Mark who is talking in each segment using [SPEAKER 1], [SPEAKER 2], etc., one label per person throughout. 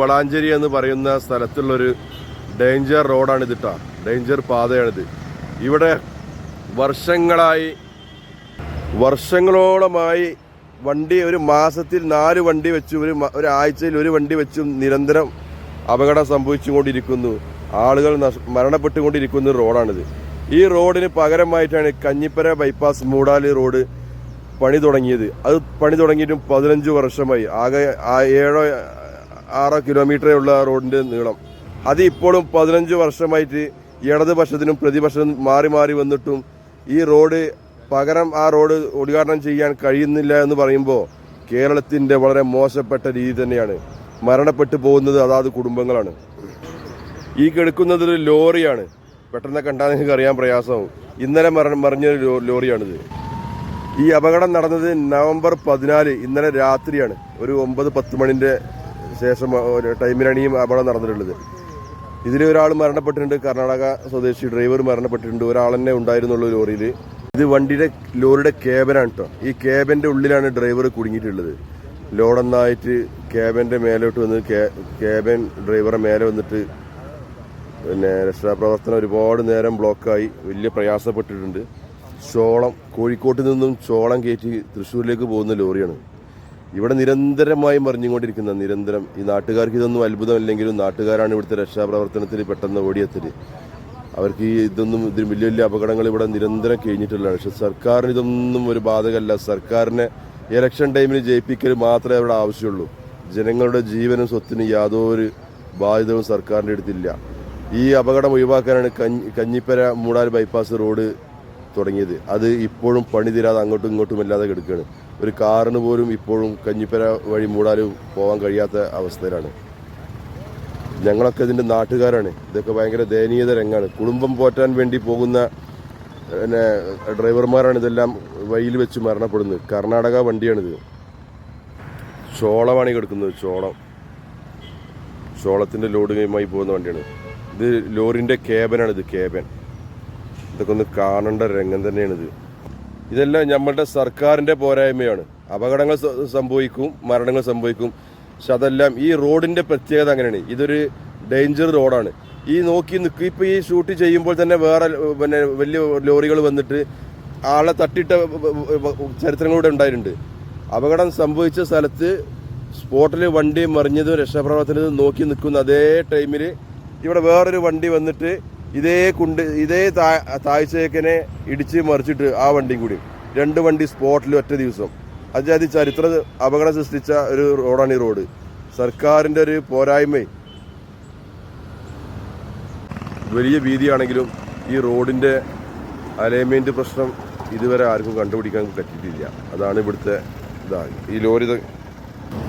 [SPEAKER 1] വളാഞ്ചേരി എന്ന് പറയുന്ന സ്ഥലത്തുള്ളൊരു ഡേഞ്ചർ റോഡാണ് കേട്ടോ ഡേഞ്ചർ പാതയാണിത്. ഇവിടെ വർഷങ്ങളായി വർഷങ്ങളോളമായി വണ്ടി ഒരു മാസത്തിൽ നാല് വണ്ടി വെച്ച് ഒരു ഒരാഴ്ചയിൽ ഒരു വണ്ടി വെച്ചും നിരന്തരം അപകടം സംഭവിച്ചുകൊണ്ടിരിക്കുന്നു. ആളുകൾ മരണപ്പെട്ടുകൊണ്ടിരിക്കുന്ന റോഡാണിത്. ഈ റോഡിന് പകരമായിട്ടാണ് കഞ്ഞിപ്പര ബൈപ്പാസ് മൂടാലി റോഡ് പണി തുടങ്ങിയത്. അത് പണി തുടങ്ങിയിട്ടും പതിനഞ്ച് വർഷമായി. ആകെ ഏഴോ ആറോ കിലോമീറ്ററേ ഉള്ള റോഡിന്റെ നീളം. അത് ഇപ്പോഴും പതിനഞ്ച് വർഷമായിട്ട് ഇടതുപക്ഷത്തിനും പ്രതിപക്ഷത്തിനും മാറി മാറി വന്നിട്ടും ഈ റോഡ് പകരം ആ റോഡ് ഉദ്ഘാടനം ചെയ്യാൻ കഴിയുന്നില്ല എന്ന് പറയുമ്പോൾ കേരളത്തിന്റെ വളരെ മോശപ്പെട്ട രീതി തന്നെയാണ്. മരണപ്പെട്ടു പോകുന്നത് അതാത് കുടുംബങ്ങളാണ്. ഈ കെടുക്കുന്നത് ഒരു ലോറിയാണ്. പെട്ടെന്ന് കണ്ടാൽ നിങ്ങൾക്ക് അറിയാൻ പ്രയാസവും ഇന്നലെ മരണം മറിഞ്ഞൊരു ലോറിയാണിത്. ഈ അപകടം നടന്നത് നവംബർ പതിനാല് ഇന്നലെ രാത്രിയാണ്. ഒരു ഒമ്പത് പത്ത് മണിന്റെ ശേഷം ഒരു ടൈമിലാണീ അപകടം നടന്നിട്ടുള്ളത്. ഇതിൽ ഒരാൾ മരണപ്പെട്ടിട്ടുണ്ട്. കർണാടക സ്വദേശി ഡ്രൈവർ മരണപ്പെട്ടിട്ടുണ്ട്. ഒരാൾ തന്നെ ഉണ്ടായിരുന്നുള്ളൂ ലോറിയിൽ ഇത് വണ്ടിയുടെ ലോറിയുടെ കേബനാണ് കേട്ടോ ഈ കേബന്റെ ഉള്ളിലാണ് ഡ്രൈവർ കുടുങ്ങിയിട്ടുള്ളത്. ലോഡൊന്നായിട്ട് കേബന്റെ മേലോട്ട് വന്ന് കേബൻ ഡ്രൈവറെ മേലെ വന്നിട്ട് പിന്നെ രക്ഷാപ്രവർത്തനം ഒരുപാട് നേരം ബ്ലോക്കായി. വലിയ പ്രയാസപ്പെട്ടിട്ടുണ്ട്. ചോളം കോഴിക്കോട്ട് നിന്നും ചോളം കയറ്റി തൃശ്ശൂരിലേക്ക് പോകുന്ന ലോറിയാണ്. ഇവിടെ നിരന്തരമായി മറിഞ്ഞുകൊണ്ടിരിക്കുന്ന നിരന്തരം ഈ നാട്ടുകാർക്ക് ഇതൊന്നും അത്ഭുതമല്ലെങ്കിലും നാട്ടുകാരാണ് ഇവിടുത്തെ രക്ഷാപ്രവർത്തനത്തിൽ പെട്ടെന്ന് ഓടിയെത്തൽ. അവർക്ക് ഈ ഇതൊന്നും ഇതിന് വലിയ വലിയ അപകടങ്ങൾ ഇവിടെ നിരന്തരം കഴിഞ്ഞിട്ടുള്ളതാണ്. പക്ഷെ സർക്കാരിന് ഇതൊന്നും ഒരു ബാധകമല്ല. സർക്കാരിനെ ഇലക്ഷൻ ടൈമിൽ ജയിപ്പിക്കൽ മാത്രമേ അവിടെ ആവശ്യമുള്ളൂ. ജനങ്ങളുടെ ജീവനും സ്വത്തിനും യാതൊരു ബാധ്യതയും സർക്കാരിന്റെ അടുത്തില്ല. ഈ അപകടം ഒഴിവാക്കാനാണ് കഞ്ഞി കഞ്ഞിപ്പര മൂടാൽ ബൈപ്പാസ് റോഡ് തുടങ്ങിയത്. അത് ഇപ്പോഴും പണി തീരാതെ അങ്ങോട്ടും ഇങ്ങോട്ടും അല്ലാതെ കിടക്കുകയാണ് ഒരു കാറിന് പോലും ഇപ്പോഴും കഞ്ഞിപ്പര വഴി മൂടാൽ പോകാൻ കഴിയാത്ത അവസ്ഥയിലാണ്. ഞങ്ങളൊക്കെ ഇതിന്റെ നാട്ടുകാരാണ്. ഇതൊക്കെ ഭയങ്കര ദയനീയത രംഗമാണ് കുടുംബം പോറ്റാൻ വേണ്ടി പോകുന്ന പിന്നെ ഡ്രൈവർമാരാണ് ഇതെല്ലാം വഴിയിൽ വെച്ച് മരണപ്പെടുന്നത്. കർണാടക വണ്ടിയാണിത്. ചോളമാണ് കിടക്കുന്നത് ചോളം. ചോളത്തിന്റെ ലോഡുമായി പോകുന്ന വണ്ടിയാണ്. ഇത് ലോറിന്റെ കേബനാണിത് കേബൻ ഇതൊക്കെ ഒന്ന് കാണേണ്ട രംഗം തന്നെയാണിത്. ഇതെല്ലാം നമ്മളുടെ സർക്കാരിന്റെ പോരായ്മയാണ്. അപകടങ്ങൾ സംഭവിക്കും മരണങ്ങൾ സംഭവിക്കും. പക്ഷെ അതെല്ലാം ഈ റോഡിന്റെ പ്രത്യേകത അങ്ങനെയാണ്. ഇതൊരു ഡേഞ്ചർ റോഡാണ്. ഈ നോക്കി നിൽക്കും ഇപ്പോൾ ഈ ഷൂട്ട് ചെയ്യുമ്പോൾ തന്നെ വേറെ പിന്നെ വലിയ ലോറികൾ വന്നിട്ട് ആളെ തട്ടിയിട്ട ചരിത്രങ്ങളൂടെ ഉണ്ടായിട്ടുണ്ട്. അപകടം സംഭവിച്ച സ്ഥലത്ത് സ്പോട്ടിൽ വണ്ടി മറിഞ്ഞതും രക്ഷാപ്രവർത്തനത്തിൽ നോക്കി നിൽക്കുന്ന അതേ ടൈമിൽ ഇവിടെ വേറൊരു വണ്ടി വന്നിട്ട് ഇതേ കുണ്ട് ഇതേ താഴ്ചയൊക്കെ ഇടിച്ച് മറിച്ചിട്ട് ആ വണ്ടി കൂടി. രണ്ട് വണ്ടി സ്പോട്ടിൽ ഒറ്റ ദിവസം. അതായത് ചരിത്ര അപകടം സൃഷ്ടിച്ച ഒരു റോഡാണ് ഈ റോഡ്. സർക്കാരിന്റെ ഒരു പോരായ്മ. വലിയ വീതിയാണെങ്കിലും ഈ റോഡിന്റെ അലൈൻമെന്റ് പ്രശ്നം ഇതുവരെ ആർക്കും കണ്ടുപിടിക്കാൻ പറ്റിയിട്ടില്ല. അതാണ് ഇവിടുത്തെ ഇതാ ഈ ലോറി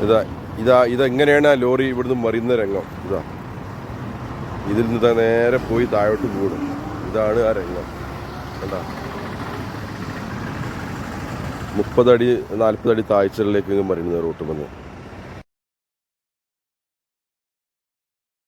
[SPEAKER 1] ഇതാ ഇതാ ഇതെങ്ങനെയാണ് ആ ലോറി ഇവിടുന്ന് മറിയുന്ന രംഗം? ഇതാ. ഇതിൽ നിന്ന് നേരെ പോയി താഴോട്ട് കൂടും. ഇതാണ് ആ രംഗം. കണ്ട? മുപ്പതടി നാൽപ്പതടി താഴ്ചകളിലേക്ക് മറിയുന്ന റൂട്ട് വന്ന്.